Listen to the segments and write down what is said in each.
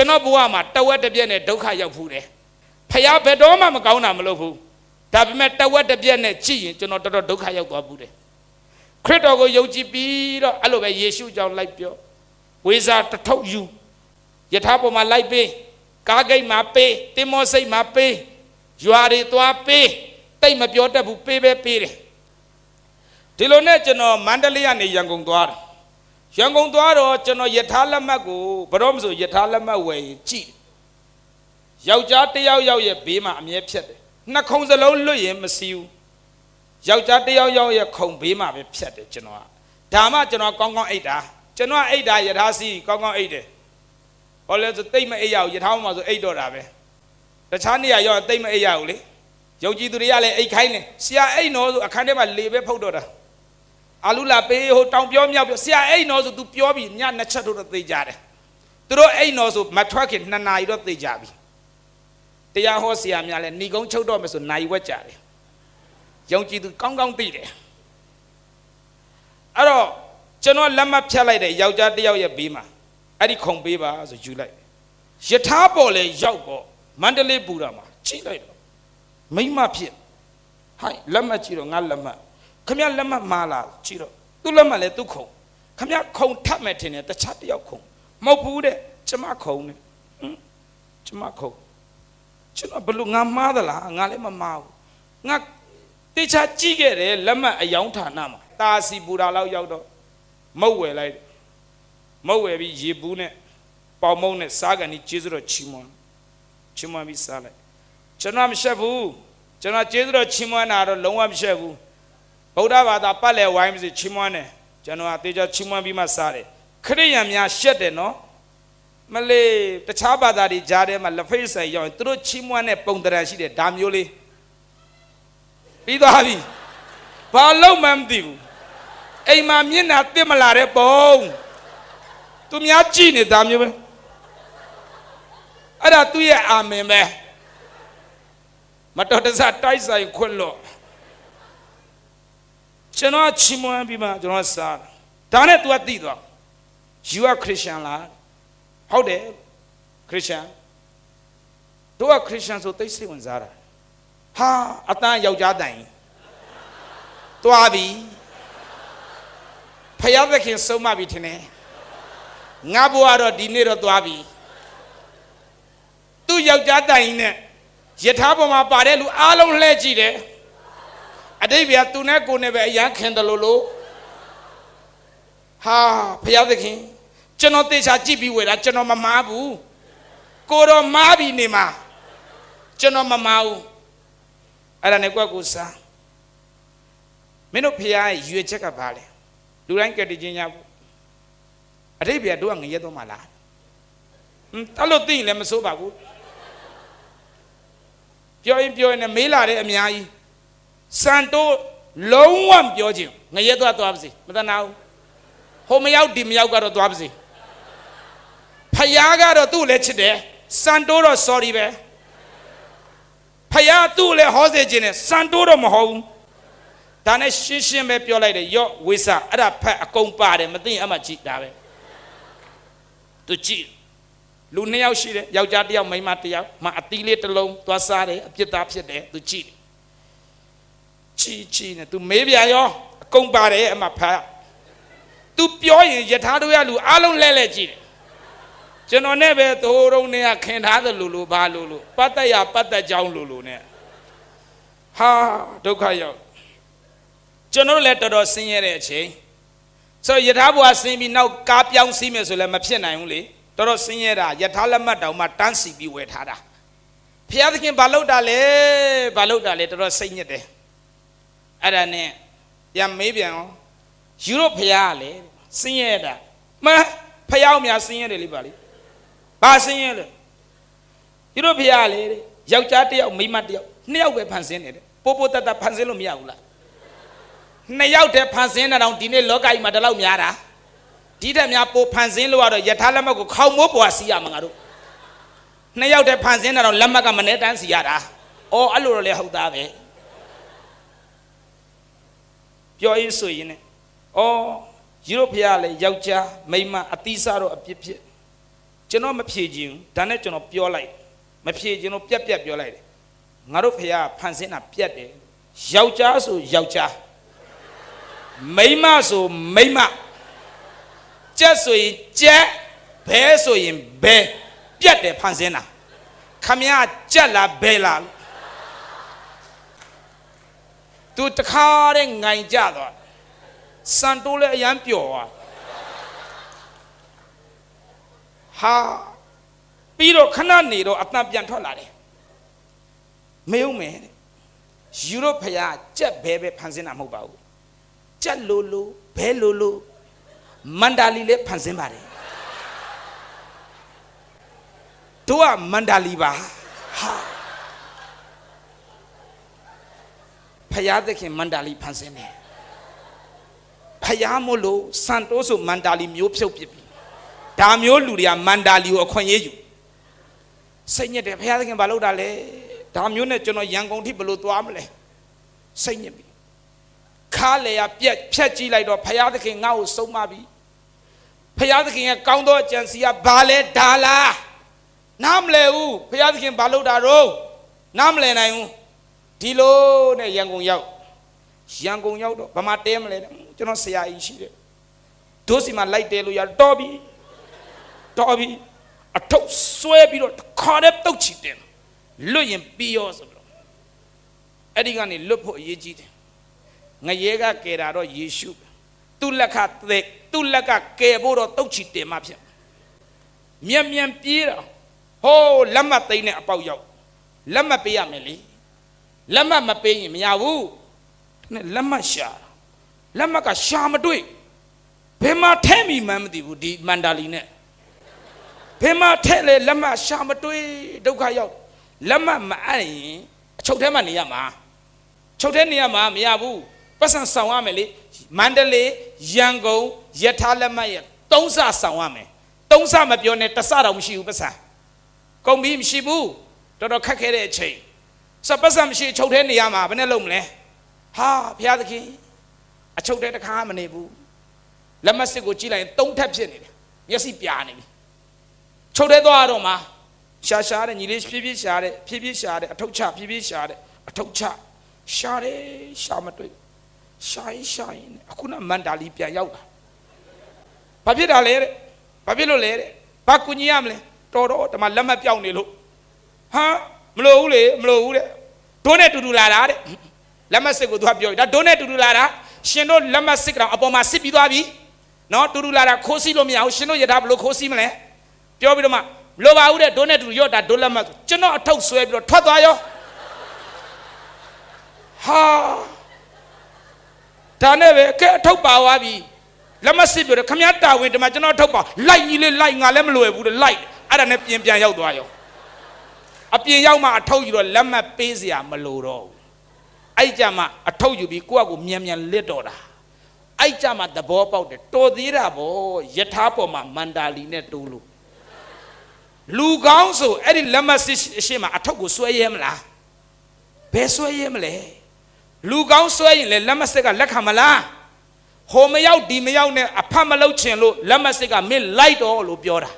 ကျွန်တော်ဘဝမှာတဝက်တစ်ပြက်နဲ့ဒုက္ခရောက်ဖူးတယ်ဖះဘယ်တော့မှမကောင်းတာမလုပ်ဘူးဒါပေမဲ့တဝက်တစ်ပြက်နဲ့ကြည့်ရင်ကျွန်တော်တော်တော်ဒုက္ခရောက်သွားဘူးတယ်ခရစ်တော်ကိုယုံကြည်ပြီးတော့အဲ့လိုပဲယေရှုကြောင့်လိုက်ပြောဝေစာတစ်ထုပ်ယူယထာပေါ်မှာလိုက်ပေးကားဂိတ်မှာပေးတင်မောစိတ်မှာပေးရွာတွေသွားပေးတိတ်မပြောတတ်ဘူးပေးပဲပေးတယ်ဒီလိုနဲ့ကျွန်တော်မန္တလေးကနေရန်ကုန်သွားတယ် ရန်ကုန်သွားတော့ကျွန်တော်ယထာလက်မှတ်ကိုဘယ်တော့မှဆိုယထာလက်မှတ်ဝယ်ရင်ကြည့်တယ်ယောက်ျားတစ်ယောက်ယောက်ရဲ့ဘေးမှာအမြဲဖြတ်တယ်နှစ်ခုံစလုံးလွတ်ရင်မစီဘူးယောက်ျားတစ်ယောက်ယောက်ရဲ့ခုံဘေးမှာပဲဖြတ်တယ်ကျွန်တော်ကဒါမှကျွန်တော်ကောင်းကောင်းအိတ်တာကျွန်တော်အိတ်တာယထာစီကောင်းကောင်းအိတ်တယ်ဟောလဲဆိုတိတ်မအိတ်ရဘူးယထာမှာဆိုအိတ်တော့တာပဲတခြားနေရာရောက်ရင်တိတ်မအိတ်ရဘူးလေယုံကြည်သူတွေကလည်းအိတ်ခိုင်းတယ်ဆရာအိတ်နော်ဆိုအခန်းထဲမှာလေပဲဖုတ်တော့တာ အာလူလာပေးဟိုတောင်ပြောမြောက်ပြောဆရာအိတ်နော်ဆို तू ပြောပြီးညနှစ်ချက်တော့သိကြတယ်သူတို့အိတ်နော်ဆိုမထွက်ခင်နှစ်နာရီတော့သိကြပြီတရားဟောဆရာများလည်းဏီကုန်းချုပ်တော့မယ်ဆိုနိုင်ဝက်ကြတယ်ယုံကြည်သူကောင်းကောင်းသိတယ်အဲ့တော့ကျွန်တော်လက်မဖြတ်လိုက်တဲ့ယောက်ျားတစ်ယောက်ရဲ့ဘေးမှာအဲ့ဒီခုံပေးပါဆိုယူလိုက်ယထာပေါ်လေရောက်တော့မန္တလေးပူတာမှာချိလိုက်တော့မိမဖြစ်ဟိုင်လက်မကြည့်တော့ငါလက်မ ခမရလက်မမာလာကြည့်တော့သူ့လက်မလည်းသူ့ခုံခမရခုံထပ်မယ်ထင်တယ်တခြားတစ်ယောက်ခုံမဟုတ်ဘူးတဲ့ကျမခုံနဲ့ဟမ်ကျမခုံကျွန်တော်ဘလို့ငါမှားသလားငါလည်းမမှားဘူးငါတေချာကြည့်ခဲ့တယ်လက်မအယောင်ဌာနမှာတာစီပူတာလောက်ရောက်တော့မုတ်ဝယ်လိုက်တယ်မုတ်ဝယ်ပြီးရေဘူးနဲ့ပေါင်မုံနဲ့စားကန်ကြီးကျေးဇူးတော်ချီးမွမ်းချီးမွမ်းပြီးစားလိုက်ကျွန်တော်မရှက်ဘူးကျွန်တော်ကျေးဇူးတော်ချီးမွမ်းတာတော့လုံးဝမရှက်ဘူး ဗုဒ္ဓဘာသာပတ်လည်ဝိုင်းပြီးချီးမွမ်းတယ်ကျွန်တော်အသေးချာချီးမွမ်းပြီးမှစားတယ်ခရိယံများရှက်တယ်နော်မလေးတခြားဘာသာတွေကြားထဲမှာလက်ဖိတ်ဆိုင်ရောက်ရင်သူတို့ချီးမွမ်းတဲ့ပုံတရံရှိတယ်ဒါမျိုးလေးပြီးသွားပြီဘာလို့မှမသိဘူးအိမ်မှာမျက်နှာတစ်မလာတဲ့ပုံသူများကြည့်နေတာမျိုးပဲအဲ့ဒါသူ့ရဲ့အာမင်ပဲမတော်တဆတိုက်ဆိုင်ခွင့်လို့ ကျွန်တော်ချီးမွမ်းပြီးမှကျွန်တော်စားဒါနဲ့ तू ကသိသွား you are christian လားဟုတ်တယ် christian တို့က christian ဆိုသိစိတ်ဝင်စားတာဟာအတန်းယောက်ျားတိုင်သွားပြီဖယားသခင်ဆုံးမပြီထင်တယ်ငါဘွားတော့ဒီနေ့တော့သွားပြီသူ့ယောက်ျားတိုင်နဲ့ယထာပေါ်မှာပါတဲ့လူအားလုံးလှဲ့ကြည့်တယ် အတိတ်ဗျာသူနဲ့ကိုနဲ့ပဲအရန်ခင်တယ်လို့လို့ဟာဖယားသခင်ကျွန်တော်တေချာကြည့်ပြီးဝယ်တာကျွန်တော်မမားဘူးကိုတော့မားပြီနေမှာကျွန်တော်မမားဘူးအဲ့ဒါနဲ့ကွက်ကိုစားမင်းတို့ဖယားရဲ့ရွေချက်ကဘာလဲလူတိုင်းကတည်ခြင်းရဘူးအတိတ်ဗျာတို့ကငရဲတော့မှလားဟမ်အဲ့လိုသိရင်လည်းမစိုးပါဘူးပြောရင်ပြောရင်လည်းမေးလာတဲ့အများကြီး စံတိုးလုံးဝမပြောချင်ငရဲတော့သွားပါစေမတနာဘူးဟိုမရောက်ဒီမရောက်ကတော့သွားပါစေဖယားကတော့သူ့လည်းချစ်တယ်စံတိုးတော့ sorry ပဲဖယားသူ့လည်းဟောစေခြင်းနဲ့စံတိုးတော့မဟုတ်ဘူးဒါနဲ့ရှင်းရှင်းပဲပြောလိုက်တယ်ယော့ဝိဆာအဲ့ဒါဖတ်အကုန်ပါတယ်မသိရင်အမှကြည့်ဒါပဲသူကြည့်လူနှစ်ယောက်ရှိတယ်ယောက်ျားတစ်ယောက်မိန်းမတစ်ယောက်မအသီးလေးတစ်လုံးသွားစားတယ်အပြစ်သားဖြစ်တယ်သူကြည့်တယ် ချီချီနဲ့သူမေးပြန်ရောအကုန်ပါတယ်အမှဖတ်သူပြောရင်ယထာတို့ရလူအားလုံးလဲလဲကြည့်တယ်ကျွန်တော်နဲ့ပဲသိုးတုံးနဲ့ခင်ထားသလိုလိုဘာလိုလိုပတ်သက်ရပတ်သက်ကြောင်းလိုလိုနဲ့ဟာဒုက္ခရောက်ကျွန်တော်လည်းတော်တော်ဆင်းရဲတဲ့အချိန်ဆိုယထာဘွားဆင်းပြီးနောက်ကားပြောင်းစီးမယ်ဆိုလည်းမဖြစ်နိုင်ဘူးလေတော်တော်ဆင်းရဲတာယထာလက်မှတ်တောင်မှတန်းစီပြီးဝယ်ထားတာဖျားသခင်ဘာလုပ်တာလဲဘာလုပ်တာလဲတော်တော်စိတ်ညစ်တယ် အဲ့ဒါနဲ့ပြန်မေးပြန်အောင်ယူရိုဖျားလေဆင်းရဲတာမဖျားအောင်များဆင်းရဲတယ်လေပါလေဘာဆင်းရဲလဲယူရိုဖျားလေယောက်ျားတစ်ယောက်မိန်းမတစ်ယောက်နှစ်ယောက်ပဲဖန်ဆင်းနေတယ်ပို့ပို့တတ်တတ်ဖန်ဆင်းလို့မရဘူးလားနှစ်ယောက်တည်းဖန်ဆင်းတာတော့ဒီနေ့လောကကြီးမှာဒီလောက်များတာဒီတက်များပိုဖန်ဆင်းလို့ရတော့ယထာလက်မှတ်ကိုခေါင်းမိုးပွားစီရမှာငါတို့နှစ်ယောက်တည်းဖန်ဆင်းတာတော့လက်မှတ်ကမနေတန်းစီရတာအော်အဲ့လိုတော့လေဟုတ်သားပဲ ပြောရင်းဆိုရင်ねအော်ယူရိုဖျားလေယောက်ျားမိန်းမအသီးစားတော့အပြစ်ဖြစ်ကျွန်တော်မဖြေခြင်းဒါနဲ့ကျွန်တော်ပြောလိုက်မဖြေခြင်းလို့ပြက်ပြက်ပြောလိုက်တယ်ငါတို့ဖခင်ဖန်ဆင်းတာပြက်တယ်ယောက်ျားဆိုယောက်ျားမိန်းမဆိုမိန်းမကြက်ဆိုရင်ကြက်ဘဲဆိုရင်ဘဲပြက်တယ်ဖန်ဆင်းတာခမရကြက်လားဘဲလားလို့ သူတခါတဲ့ငိုင်ကြသွားစံတိုးလည်းအရန်ပျော်သွားဟာပြီးတော့ခဏနေတော့အတန်ပြန်ထွက်လာတယ်မေုံမယ်တဲ့ယူရိုဖယားကြက်ဘဲပဲဖန်ဆင်းတာမဟုတ်ပါဘူးကြက်လိုလိုဘဲလိုလိုမန္တာလီလည်းဖန်ဆင်းပါတယ်တို့ကမန္တာလီပါဟာ ဖယားသခင်မန္တာလီဖန်ဆင်းတယ်ဖယားမို့လို့စန်တိုးဆိုမန္တာလီမျိုးဖြုတ်ပစ်ပြီဒါမျိုးလူတွေကမန္တာလီကိုအခွင့်အရေးယူစိတ်ညစ်တယ်ဖယားသခင်ဘာလုပ်တာလဲဒါမျိုးနဲ့ကျွန်တော်ရန်ကုန်ထိဘယ်လိုသွားမလဲစိတ်ညစ်ပြီခါလေရပြက်ဖြက်ကြည့်လိုက်တော့ဖယားသခင်ငါ့ကိုဆုံးမပြီဖယားသခင်ရဲ့ကောင်းသောအကြံစီကဘာလဲဒါလားနားမလဲဘူးဖယားသခင်ဘာလုပ်တာတော့နားမလဲနိုင်ဘူး ဒီလိုနဲ့ရန်ကုန်ရောက်ရန်ကုန်ရောက်တော့ဘာမှတဲမလဲတဲ့ကျွန်တော်ဆရာကြီးရှိတယ်ဒိုးစီမှာလိုက်တဲလို့ရတော့ပြီတော့ပြီအထုပ်ဆွဲပြီးတော့တစ်ခါတည်းတုတ်ချီတယ်လွတ်ရင်ပြီးရောဆိုပြီးတော့အဲ့ဒီကနေလွတ်ဖို့အရေးကြီးတယ်ငရဲကကယ်တာတော့ယေရှုပဲသူ့လက်ခသက်သူ့လက်ကကယ်ဖို့တော့တုတ်ချီတယ်မှဖြစ်မြန်မြန်ပြေးတော့ဟိုးလက်မသိမ်းတဲ့အပေါက်ရောက်လက်မပေးရမယ်လေ လက်မမပေးရင်မရဘူးနဲ့လက်မရှာလက်မကရှာမတွေ့ဘယ်မှာထဲမိမှန်းမသိဘူးဒီမန္တာလီနဲ့ဘယ်မှာထဲလေလက်မရှာမတွေ့ဒုက္ခရောက်လက်မမအပ်ရင်အချုပ်ထဲမှာနေရမှာချုပ်ထဲနေရမှာမရဘူးပတ်စံဆောင်ရမယ်လေမန္တလေးရန်ကုန်ယထာလက်မရဲ့သုံးဆဆောင်ရမယ်သုံးဆမပြောနဲ့တစ်ဆတော့မရှိဘူးပတ်စံကုန်ပြီမရှိဘူးတော်တော်ခက်ခဲတဲ့အချိန် စပတ်စံမရှိချုပ်ထဲနေရမှာဘယ်နဲ့လုပ်မလဲဟာဘုရားသခင်အချုပ်ထဲတစ်ခါမနေဘူးလက်မစစ်ကိုကြည့်လိုက်ရင်သုံးထပ်ဖြစ်နေတယ်မျက်စိပြာနေပြီချုပ်ထဲသွားတော့မှာရှာရှာတဲ့ညီလေးဖြည်းဖြည်းရှာတဲ့ဖြည်းဖြည်းရှာတဲ့အထုပ်ချဖြည်းဖြည်းရှာတဲ့အထုပ်ချရှာတယ်ရှာမတွေ့ရှာရင်ရှာရင်အခုနမန္တာလီပြန်ရောက်တာဘာဖြစ်တာလဲတဲ့ဘာဖြစ်လို့လဲတဲ့ဘာကူညီရမလဲတော်တော်ဒီမှာလက်မပြောင်းနေလို့ဟာမလို့ဘူးလေမလို့ဘူးတဲ့ ဒိုးနဲ့တူတူလာတာတဲ့လက်မစစ်ကိုသူကပြောဒါဒိုးနဲ့တူတူလာတာရှင်တို့လက်မစစ်ကောင်အပေါ်မှာစစ်ပြီးသွားပြီနော်တူတူလာတာခိုးစီးလို့မရဘူးရှင်တို့ရထားဘလို့ခိုးစီးမလဲပြောပြီးတော့မှမလိုပါဘူးတဲ့ဒိုးနဲ့တူတူရော့တာဒိုးလက်မကျွန်တော်အထုပ်ဆွဲပြီးတော့ထွက်သွားရောဟာဒါနဲ့ပဲကဲအထုပ်ပါသွားပြီလက်မစစ်ပြောတယ်ခမည်းတာဝန်ဒီမှာကျွန်တော်အထုပ်ပါလိုက်ကြီးလေးလိုက်ငါလည်းမလွယ်ဘူးတဲ့လိုက်အဲ့ဒါနဲ့ပြင်ပြန်ရောက်သွားရော အပြင်ရောက်မှအထုပ်ယူတော့လက်မပေးစရာမလိုတော့ဘူးအဲ့ကြမှာအထုပ်ယူပြီးကိုယ့်အကူမြန်မြန်လစ်တော့တာအဲ့ကြမှာသဘောပေါက်တယ်တော်သေးတာဗောယထာပေါ်မှာမန္တာလီနဲ့တိုးလို့လူကောင်းဆိုအဲ့ဒီလက်မစစ်အရှိမအထုပ်ကိုဆွဲရဲမလားဘယ်ဆွဲရဲမလဲလူကောင်းဆွဲရင်လေလက်မစစ်ကလက်ခံမလားဟိုမရောက်ဒီမရောက်နဲ့အဖတ်မလုပ်ချင်လို့လက်မစစ်ကမင်းလိုက်တော့လို့ပြောတာ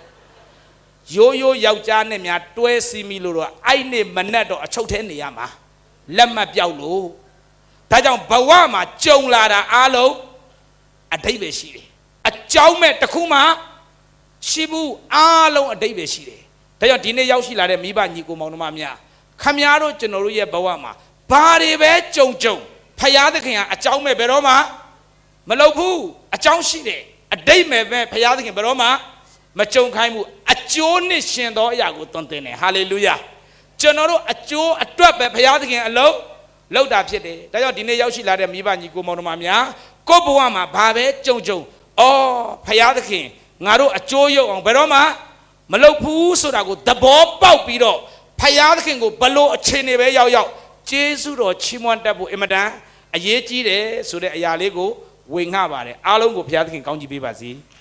ရိုးရိုးယောက်ျားနဲ့များတွဲစီမီလို့တော့အဲ့နေ့မနဲ့တော့အချုပ်ထဲနေရမှာလက်မပြောက်လို့ဒါကြောင့်ဘဝမှာကြုံလာတာအားလုံးအတိတ်ပဲရှိတယ်အကြောင်းမဲ့တစ်ခုမှရှိဘူးအားလုံးအတိတ်ပဲရှိတယ်ဒါကြောင့်ဒီနေ့ရောက်ရှိလာတဲ့မိဘညီကိုမောင်နှမများခမများတို့ကျွန်တော်တို့ရဲ့ဘဝမှာဘာတွေပဲကြုံကြုံဖယားသခင်ကအကြောင်းမဲ့ဘယ်တော့မှမလုပ်ဘူးအကြောင်းရှိတယ်အတိတ်မဲ့ပဲဖယားသခင်ဘယ်တော့မှမကြုံခိုင်းဘူး အကျိုးနဲ့ရှင်သောအရာကိုသွန်သင်တယ်ဟာလေလုယာကျွန်တော်တို့အကျိုးအတွက်ပဲဘုရားသခင်အလုံးလောက်တာဖြစ်တယ်ဒါကြောင့်ဒီနေ့ရောက်ရှိလာတဲ့မိဘညီကိုမောင်တို့များကိုယ့်ဘဝမှာဘာပဲကြုံကြုံအော်ဘုရားသခင်ငါတို့အကျိုးရုပ်အောင်ဘယ်တော့မှမလုပ်ဘူးဆိုတာကိုသဘောပေါက်ပြီးတော့ဘုရားသခင်ကိုဘလို့အခြေအနေပဲရောက်ရောက်ကျေးဇူးတော်ချီးမွမ်းတတ်ဖို့အင်မတန်အရေးကြီးတယ်ဆိုတဲ့အရာလေးကိုဝေငှပါတယ်အားလုံးကိုဘုရားသခင်ကောင်းချီးပေးပါစေ။